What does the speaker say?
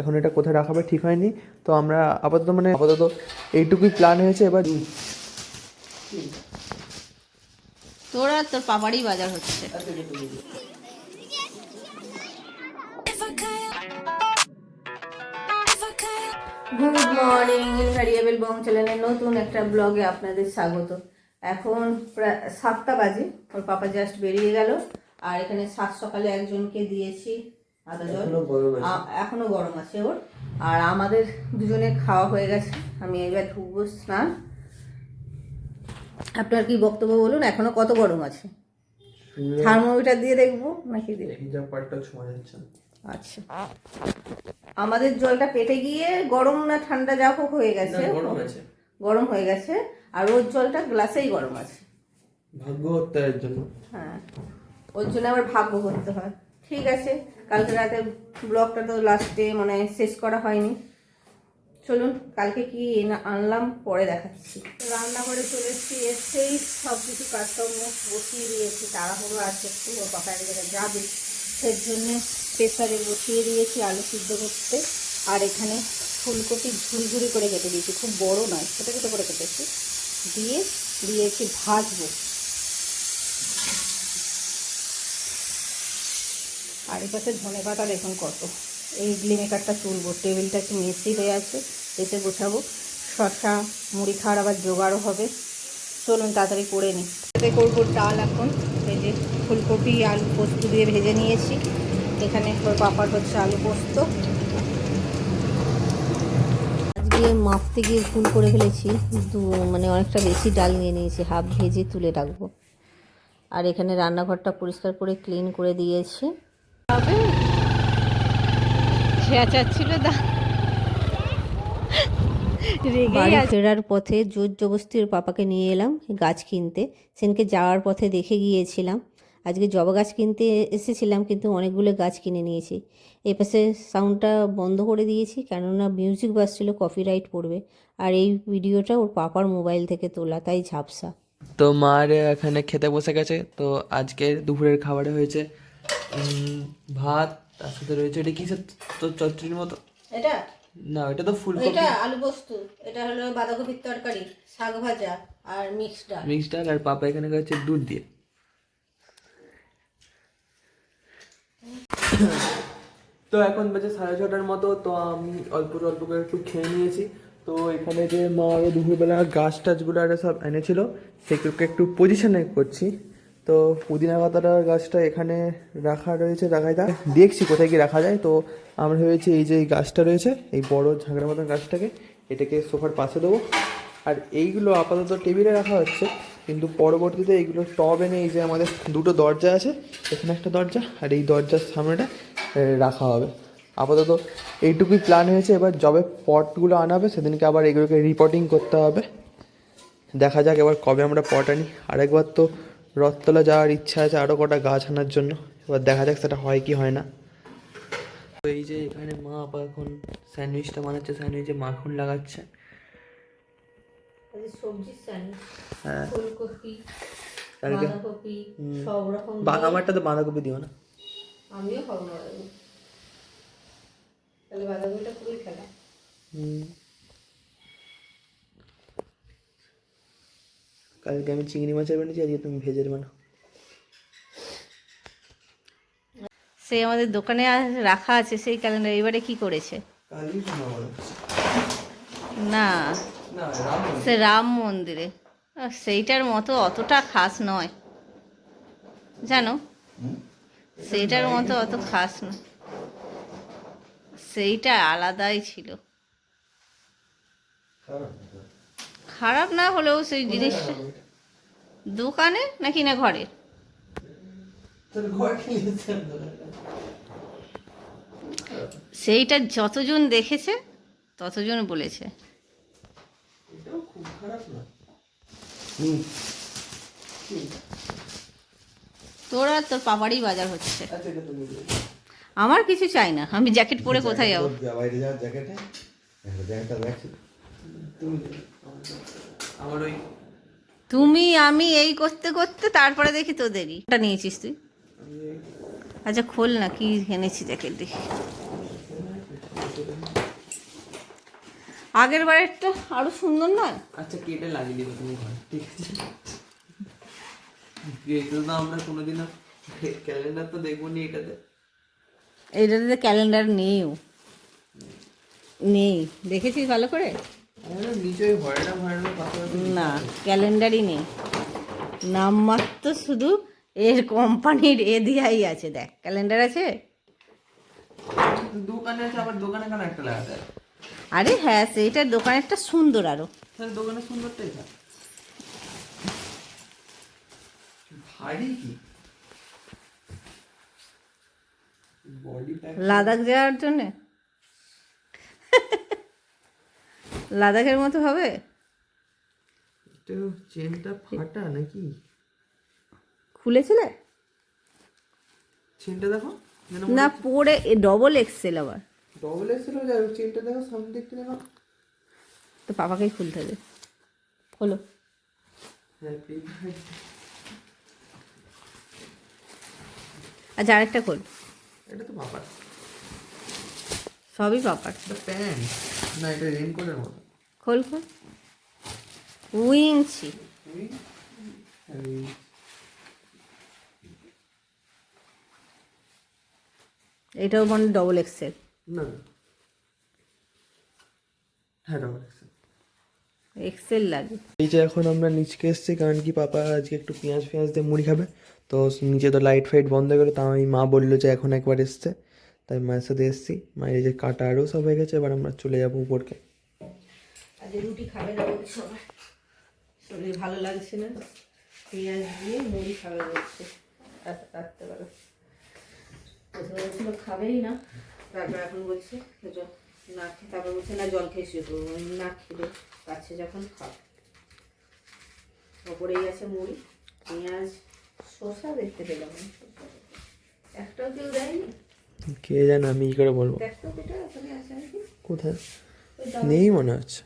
এখন এটা কোথায় রাখা হবে ঠিক হয়নি। তো আমরা আপাতত মানে আপাতত এইটুকুই প্ল্যান হয়েছে এবার তোর আর তোর পাপারই বাজার হচ্ছে। গুড মর্নিং ইনভ্যারিয়েবল বং চ্যানেলের নতুন একটা ব্লগে আপনাদের স্বাগত। এখন প্রায় সাতটা বাজে ওর পাপা জাস্ট বেরিয়ে গেল। আর এখানে সাত সকালে একজনকে দিয়েছি। আদা জল। এখনও গরম আছে। ওর। আর আমাদের দুজনে খাওয়া হয়ে গেছে। আমি এবার ঢুকবো স্নান। আপনার কি বক্তব্য বলুন? এখনও কত গরম আছে? থার্মোমিটার দিয়ে দেখব নাকি দিয়ে। আচ্ছা। আমাদের জলটা পেটে গিয়ে গরম না ঠান্ডা যা হোক হয়ে গেছে। গরম গরম হয়ে গেছে। আর ওর জলটা গ্লাসেই গরম আছে। ভাগ্য হত্যার জন্য। হ্যাঁ। ওর জন্য আবার ভাগ্য করতে হয়। ঠিক আছে, কালকে রাতে ব্লগটা তো লাস্টে মানে শেষ করা হয়নি। চলুন, কালকে কি আনলাম, পরে দেখাচ্ছি। রান্নাঘরে চলে এসেছি, এসেই সব কিছু কাজকর্ম বসিয়ে দিয়েছি, তাড়াহুড়ো আছে একটু জায়গায় যাবে। সেই জন্যে প্রেসারে বসিয়ে দিয়েছি আলু সিদ্ধ করতে, আর এখানে ফুলকপি ঝুরঝুরি করে কেটে দিয়েছি, খুব বড় নয়, ছোটো ছোটো করে কেটেছি। দিয়ে দিয়েছি ভাজবো। আর এই পাশে ধনে পাতা দেখুন কত? এই ইডলি মেকারটা তুলবো, টেবিলটা একটু মেসি হয়ে আছে, এসে গোছাবো। শসা, মুড়ি খাওয়ার আবার জোগাড়ও হবে। চলুন তাড়াতাড়ি করে নিই। এতে করব ডাল এখন। যে ফুলকপি, আলু পোস্ত দিয়ে ভেজে নিয়েছি। এখানে পাপার হচ্ছে আলু পোস্ত। আজকে মাপতে গিয়ে ভুল করে ফেলেছি। দু মানে অনেকটা বেশি ডাল নিয়ে নিয়েছি। হাফ ভেজে তুলে রাখব। আর এখানে রান্নাঘরটা পরিষ্কার করে ক্লিন করে দিয়েছি। চেঁচাচ্ছিল দা। বাড়ি ফেরার পথে জোর জবস্তির পাপাকে নিয়ে এলাম গাছ কিনতে। সেনকে যাওয়ার পথে দেখে গিয়েছিলাম। আজকে জবা গাছ কিনতে এসেছিলাম কিন্তু অনেকগুলো গাছ কিনে নিয়েছি। এই পাশে সাউন্ডটা বন্ধ করে দিয়েছি কেননা মিউজিক বাজছিল কপিরাইট পড়বে। আর এই ভিডিওটা ওর পাপার মোবাইল থেকে তোলা তাই ঝাপসা। তো মার এখানে খেতে বসে গেছে তো আজকে দুপুরের খাবারে হয়েছে ভাত তার সাথে রয়েছে এটা কিসের তো চচ্চড়ির মতো? এটা? না এটা তো ফুলকপি। এটা আলু পোস্ত। এটা হলো বাঁধাকপির তরকারি শাক ভাজা আর মিক্সড ডাল। মিক্সড ডাল আর পাপা এখানে হচ্ছে দুধ দিয়ে। তো এখন বাজে সাড়ে ছটার মতো তো আমি অল্প অল্প করে একটু খেয়ে নিয়েছি। তো এখানে যে মা আরও দুপুরবেলা গাছ টাছগুলো আরে সব এনেছিল সেগুলোকে একটু পজিশনে করছি। তো পুদিনা পাতাটার গাছটা এখানে রাখা রয়েছে রাখা যায় দেখছি কোথায় কি রাখা যায়। তো আমরা ভেবেছি এই যে এই গাছটা রয়েছে, এই বড় ঝাঁকড়া মতন গাছটাকে এটাকে সোফার পাশে দেবো। আর এইগুলো আপাতত টেবিলে রাখা হচ্ছে, কিন্তু পরবর্তীতে এইগুলো টব এনে এই যে আমাদের দুটো দরজা আছে, এখানে একটা দরজা আর এই দরজার সামনেটা রাখা হবে। আপাতত এইটুকুই প্ল্যান হয়েছে, এবার জবে পটগুলো আনা হবে সেদিনকে আবার এগুলোকে রিপোর্টিং করতে হবে। দেখা যাক এবার কবে আমরা পট আনি। আরেকবার তো রথতলা যাওয়ার ইচ্ছা আছে আরও কটা গাছ আনার জন্য। এবার দেখা যাক সেটা হয় কি হয় না। তো এই যে এখানে মা আপা এখন স্যান্ডউইচটা বানাচ্ছে স্যান্ডউইচে মাখন লাগাচ্ছে। স্যান্ডউইচ হ্যাঁ। আমারটা তো বাঁধাকপি দিও না। আমিও খাব না তাহলে বাঁধাকপিটা পুরোই ফেলা হুম। কালকে আমি চিংড়ি মাছের বানিয়েছি আজকে তুমি ভেজের বানাও। সে আমাদের দোকানে রাখা আছে সেই ক্যালেন্ডার এবারে কি করেছে? না না সে রাম মন্দিরে। সেইটার মতো অতটা খাস নয়। জানো? সেইটার মতো অত খাস নয়। সেইটা আলাদাই ছিল। খারাপ না হলেও সেই জিনিসটা দোকানে নাকি না ঘরে? সেইটা যতজন দেখেছে ততজন বলেছে। তোর আর তোর পাপারই বাজার হচ্ছে। আমার কিছু চাই না আমি জ্যাকেট পরে কোথায় যাব? বাইরে যাওয়ার জ্যাকেটে একটা জ্যাকেটটা দেখছি আমার ওই তুমি আমি এই করতে করতে তারপরে দেখি তোদেরই। ওটা নিয়েছিস তুই? আচ্ছা খোল না কি এনেছি দেখি করে আগের বারেরটা আরও সুন্দর নয়? আচ্ছা কেটে লাগিয়ে দিবে তুমি ঠিক আছে? এটা তো আমরা কোনোদিনও ক্যালেন্ডার তো দেখব নি এটাতে এইটাতে ক্যালেন্ডার নেইও। নেই দেখেছিস ভালো করে? না ক্যালেন্ডারই নেই। নামমাত্র শুধু এর কোম্পানির এ দিয়াই আছে দেখ ক্যালেন্ডার আছে? দোকানে আছে আবার দোকানে কেন একটা লাগাতে আরে হ্যাঁ সেইটার দোকানেরটা সুন্দর আরও। তাহলে দোকানে সুন্দরটাই থাক। ভারী কি? লাদাখ যাওয়ার জন্যে? লাদাখের মতো হবে? তো চেনটা ফাটা নাকি? খুলেছিলে? চেনটা দেখো না পরে ডবল এক্সেল আবার। ডবল এসেছিল যাই হোক, চেনটা দেখো সামনে দেখতে দেখো। তো পাপাকেই খুলতে হবে। হ্যাপি আচ্ছা আরেকটা খোল। এটা তো বাবার সবই পাপার। প্যান্ট না এটা রেনকোটের মতো। খোল খোল। এই এটাও মানে ডবল এক্সেল না হ্যাঁ ডবল এক্সেল এক্সেল লাগে। এই যে এখন আমরা নিচকে এসেছি কারণ কি পাপা আজকে একটু পেঁয়াজ পেঁয়াজ দিয়ে মুড়ি খাবে তো নিচে তো লাইট ফাইট বন্ধ করে তাও আমি মা বলল যে এখন একবার এসছে। তাই মায়ের সাথে এসেছি। মায়ের এই যে কাটা আরও সব হয়ে গেছে, এবার আমরা চলে যাব উপরকে। রুটি খাবে না সবাই। শরীর ভালো লাগছে না পেঁয়াজ দিয়ে মুড়ি খাবে বলছে। রাত্রেবেলা। প্রথমে খাবেই না, তারপর এখন বলছে না খেয়ে তারপর বলছে, না, জল খেয়ে শুয়ে। আমি না খেলে পাচ্ছে যখন খাও ওপরেই আছে মুড়ি, পেঁয়াজ, শসা দেখতে পেলাম একটাও কেউ দেয়নি? কে জানে আমি কি করে বলব? কোথায়। নেই মনে হচ্ছে।